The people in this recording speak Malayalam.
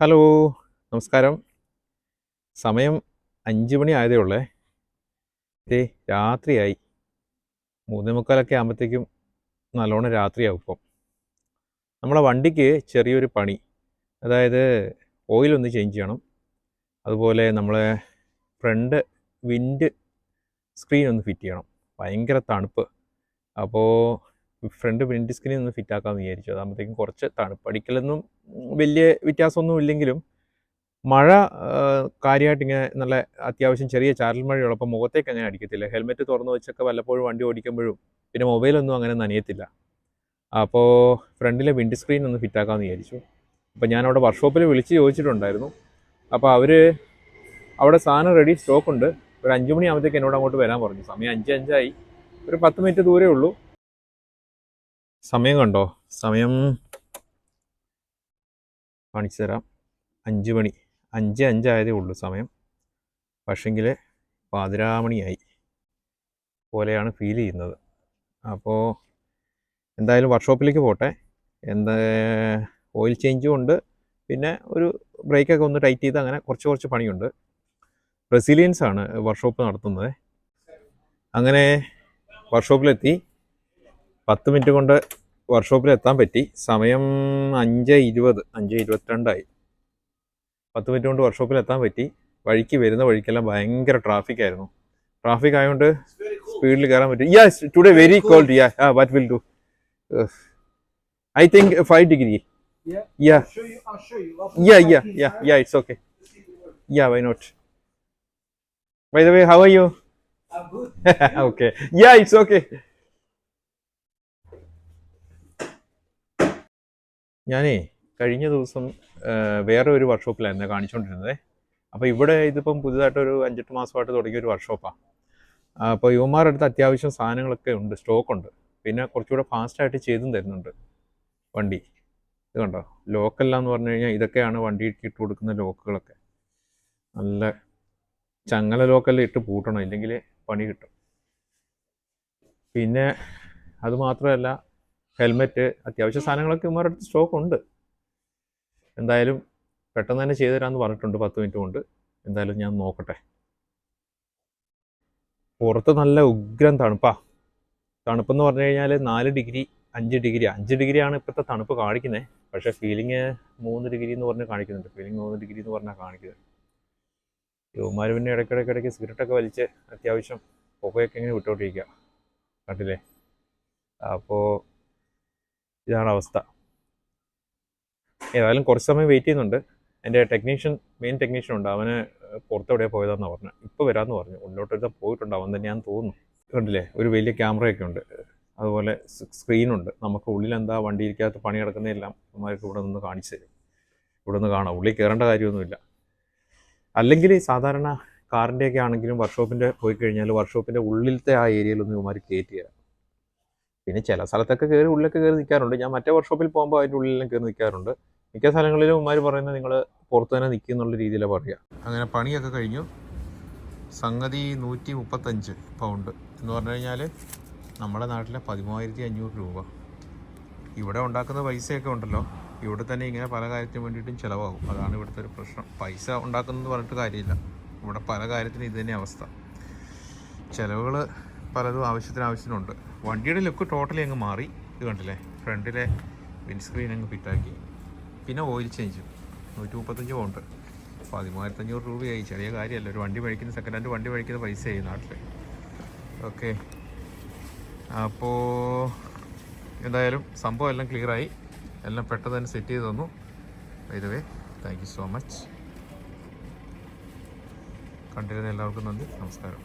ഹലോ നമസ്കാരം. സമയം അഞ്ച് മണി ആയതേ ഉള്ളേ. ദേ രാത്രിയായി. മൂന്നേ മുക്കാലൊക്കെ ആകുമ്പോഴത്തേക്കും നല്ലോണം രാത്രിയാവും ഇപ്പം. നമ്മളെ വണ്ടിക്ക് ചെറിയൊരു പണി. അതായത് ഓയിലൊന്ന് ചേഞ്ച് ചെയ്യണം. അതുപോലെ നമ്മളെ ഫ്രണ്ട് വിൻഡ് സ്ക്രീൻ ഒന്ന് ഫിറ്റ് ചെയ്യണം. ഭയങ്കര തണുപ്പ്. അപ്പോൾ ഫ്രണ്ട് വിൻഡ് സ്ക്രീൻ ഒന്ന് ഫിറ്റ് ആക്കാമെന്ന് വിചാരിച്ചു. അതാകുമ്പോഴത്തേക്കും കുറച്ച് തണുപ്പടിക്കലൊന്നും വലിയ വ്യത്യാസമൊന്നും ഇല്ലെങ്കിലും മഴ കാര്യമായിട്ട് ഇങ്ങനെ നല്ല അത്യാവശ്യം ചെറിയ ചാരൽ മഴയുള്ളപ്പോൾ മുഖത്തേക്ക് അങ്ങനെ അടിക്കത്തില്ല. ഹെൽമെറ്റ് തുറന്നു വെച്ചൊക്കെ വല്ലപ്പോഴും വണ്ടി ഓടിക്കുമ്പോഴും പിന്നെ മൊബൈലൊന്നും അങ്ങനെ നനയത്തില്ല. അപ്പോൾ ഫ്രണ്ടിലെ വിൻഡ് സ്ക്രീൻ ഒന്ന് ഫിറ്റാക്കാമെന്ന് വിചാരിച്ചു. അപ്പോൾ ഞാൻ അവിടെ വർക്ക്ഷോപ്പിൽ വിളിച്ച് ചോദിച്ചിട്ടുണ്ടായിരുന്നു. അപ്പോൾ അവർ അവിടെ സാധനം റെഡി സ്റ്റോക്ക് ഉണ്ട് ഒരു അഞ്ച് മണിയാകുമ്പോഴത്തേക്ക് എന്നോട് അങ്ങോട്ട് വരാൻ പറഞ്ഞു. സമയം അഞ്ച് അഞ്ചായി. ഒരു പത്ത് മിനിറ്റ് ദൂരേ ഉള്ളൂ. സമയം കണ്ടോ? സമയം കാണിച്ചു തരാം. അഞ്ച് മണി. അഞ്ച് അഞ്ചായതേ ഉള്ളൂ സമയം. പക്ഷെങ്കിൽ പാതിരാമണിയായി. പോലെയാണ് ഫീൽ ചെയ്യുന്നത്. അപ്പോൾ എന്തായാലും വർക്ക്ഷോപ്പിലേക്ക് പോട്ടെ. എന്താ ഓയിൽ ചേഞ്ചും ഉണ്ട്. പിന്നെ ഒരു ബ്രേക്കൊക്കെ ഒന്ന് ടൈറ്റ് ചെയ്ത് അങ്ങനെ കുറച്ച് കുറച്ച് പണിയുണ്ട്. ബ്രസീലിയൻസ് ആണ് വർക്ക്ഷോപ്പ് നടത്തുന്നത്. അങ്ങനെ വർക്ക്ഷോപ്പിലെത്തി പത്ത് മിനിറ്റ് കൊണ്ട് വർക്ക്ഷോപ്പിൽ എത്താൻ പറ്റി. സമയം അഞ്ച് ഇരുപത് അഞ്ച് ഇരുപത്തിരണ്ടായി. പത്ത് മിനിറ്റ് കൊണ്ട് വർക്ക്ഷോപ്പിൽ എത്താൻ പറ്റി. വഴിക്ക് വരുന്ന വഴിക്കെല്ലാം ഭയങ്കര ട്രാഫിക് ആയിരുന്നു. ട്രാഫിക് ആയതുകൊണ്ട് സ്പീഡിൽ കയറാൻ പറ്റും. Yes today very cold yeah ah what will do I think five degree yeah yeah yeah yeah yeah it's okay yeah why not why the way how are you okay yeah it's Yeah, ഞാനേ കഴിഞ്ഞ ദിവസം വേറെ ഒരു വർക്ക്ഷോപ്പിലായിരുന്നു കാണിച്ചുകൊണ്ടിരുന്നത് അപ്പോൾ ഇവിടെ ഇതിപ്പം പുതുതായിട്ടൊരു അഞ്ചെട്ട് മാസമായിട്ട് തുടങ്ങിയ ഒരു വർക്ക്ഷോപ്പാണ് അപ്പോൾ യുവമാരുടെ അടുത്ത് അത്യാവശ്യം സാധനങ്ങളൊക്കെ ഉണ്ട് സ്റ്റോക്ക് ഉണ്ട് പിന്നെ കുറച്ചുകൂടെ ഫാസ്റ്റായിട്ട് ചെയ്തും തരുന്നുണ്ട് വണ്ടി. ഇത് കണ്ടോ? ലോക്കെല്ലാം പറഞ്ഞു കഴിഞ്ഞാൽ ഇതൊക്കെയാണ് വണ്ടിക്ക് ഇട്ട് കൊടുക്കുന്ന ലോക്കുകളൊക്കെ. നല്ല ചങ്ങല ലോക്കെല്ലാം ഇട്ട് പൂട്ടണം ഇല്ലെങ്കിൽ പണി കിട്ടും. പിന്നെ അത് മാത്രമല്ല ഹെൽമെറ്റ് അത്യാവശ്യ സാധനങ്ങളൊക്കെ ഇവന്മാരുടെ അടുത്ത് സ്റ്റോക്ക് ഉണ്ട് എന്തായാലും പെട്ടെന്ന് തന്നെ ചെയ്തു തരാമെന്ന് പറഞ്ഞിട്ടുണ്ട് പത്ത് മിനിറ്റ് കൊണ്ട്. എന്തായാലും ഞാൻ നോക്കട്ടെ. പുറത്ത് നല്ല ഉഗ്രം തണുപ്പാ. തണുപ്പെന്ന് പറഞ്ഞു കഴിഞ്ഞാൽ നാല് ഡിഗ്രി അഞ്ച് ഡിഗ്രി. അഞ്ച് ഡിഗ്രിയാണ് ഇപ്പോഴത്തെ തണുപ്പ് കാണിക്കുന്നത് പക്ഷേ ഫീലിംഗ് മൂന്ന് ഡിഗ്രി എന്ന് പറഞ്ഞ് കാണിക്കുന്നുണ്ട്. ഫീലിംഗ് മൂന്ന് ഡിഗ്രി എന്ന് പറഞ്ഞാൽ കാണിക്കുന്നത്. യുവമാർ പിന്നെ ഇടയ്ക്കിടയ്ക്ക് ഇടയ്ക്ക് സിഗരറ്റൊക്കെ വലിച്ച് അത്യാവശ്യം പുകയൊക്കെ ഇങ്ങനെ വിട്ടോണ്ടിരിക്കുക കണ്ടില്ലേ? അപ്പോൾ ഇതാണ് അവസ്ഥ. ഏതായാലും കുറച്ച് സമയം വെയിറ്റ് ചെയ്യുന്നുണ്ട്. എന്റെ ടെക്നീഷ്യൻ മെയിൻ ടെക്നീഷ്യൻ ഉണ്ട്. അവന് പുറത്ത് എവിടെയാണ് പോയതാണെന്ന് പറഞ്ഞു. ഇപ്പോൾ വരാമെന്ന് പറഞ്ഞു. ഉള്ളിലോട്ട് പോയിട്ടുണ്ട് അവൻ തന്നെയാന്ന് തോന്നുന്നു. കണ്ടില്ലേ? ഒരു വലിയ ക്യാമറയൊക്കെ ഉണ്ട്. അതുപോലെ സ്ക്രീനുണ്ട് നമുക്ക് ഉള്ളിൽ എന്താ വണ്ടിയിരിക്കകത്ത് പണി കിടക്കുന്നതെല്ലാം അമ്മമാർക്ക് ഇവിടെ നിന്ന് കാണിച്ചു തരും. ഇവിടെ നിന്ന് കാണാം. ഉള്ളിൽ കയറേണ്ട കാര്യമൊന്നുമില്ല. അല്ലെങ്കിൽ സാധാരണ കാറിന്റെയൊക്കെ ആണെങ്കിലും വർക്ക്ഷോപ്പിന്റെ പോയി കഴിഞ്ഞാൽ വർക്ക്ഷോപ്പിന്റെ ഉള്ളിലത്തെ ആ ഏരിയയിലൊന്നും ഇവന്മാർ കയറ്റില്ല പിന്നെ ചില സ്ഥലത്തൊക്കെ കയറി ഉള്ളിലൊക്കെ കയറി നിൽക്കാറുണ്ട് ഞാൻ മറ്റേ വർക്ക്ഷോപ്പിൽ പോകുമ്പോൾ അതിന്റെ ഉള്ളിലെല്ലാം കയറി നിൽക്കാറുണ്ട് മിക്ക സ്ഥലങ്ങളിലും ഉമ്മാർ പറയുന്നത് നിങ്ങൾ പുറത്ത് തന്നെ നിൽക്കും എന്നുള്ള രീതിയിലാണ് പറയുക. അങ്ങനെ പണിയൊക്കെ കഴിഞ്ഞു. സംഗതി നൂറ്റി മുപ്പത്തഞ്ച് പൗണ്ട് എന്ന് പറഞ്ഞു കഴിഞ്ഞാൽ നമ്മുടെ നാട്ടിലെ പതിമൂവായിരത്തി അഞ്ഞൂറ് രൂപ. ഇവിടെ ഉണ്ടാക്കുന്ന പൈസയൊക്കെ ഉണ്ടല്ലോ. ഇവിടെ തന്നെ ഇങ്ങനെ പല കാര്യത്തിന് വേണ്ടിയിട്ടും ചിലവാകും. അതാണ് ഇവിടുത്തെ ഒരു പ്രശ്നം. പൈസ ഉണ്ടാക്കുന്നത് പറഞ്ഞിട്ട് കാര്യമില്ല. ഇവിടെ പല കാര്യത്തിനും ഇത് തന്നെ അവസ്ഥ. ചിലവുകൾ പലതും ആവശ്യത്തിന് ആവശ്യത്തിനുണ്ട്. വണ്ടിയുടെ ലുക്ക് ടോട്ടലി അങ്ങ് മാറി. ഇത് കണ്ടില്ലേ? ഫ്രണ്ടിലെ വിൻസ്ക്രീൻ അങ്ങ് ഫിറ്റാക്കി പിന്നെ ഓയിൽ ചേഞ്ചും നൂറ്റി മുപ്പത്തഞ്ച് പൗണ്ട് പതിമൂവായിരത്തഞ്ഞൂറ് രൂപയായി. ചെറിയ കാര്യമല്ല. ഒരു വണ്ടി മേടിക്കുന്ന സെക്കൻഡ് ഹാൻഡ് വണ്ടി മേടിക്കുന്ന പൈസയായി നാട്ടിൽ ഓക്കെ അപ്പോൾ എന്തായാലും സംഭവം എല്ലാം ക്ലിയറായി എല്ലാം പെട്ടെന്ന് തന്നെ സെറ്റ് ചെയ്ത് തന്നു. വൈദവേ താങ്ക് യു സോ മച്ച് കണ്ടിരുന്ന എല്ലാവർക്കും നന്ദി. നമസ്കാരം.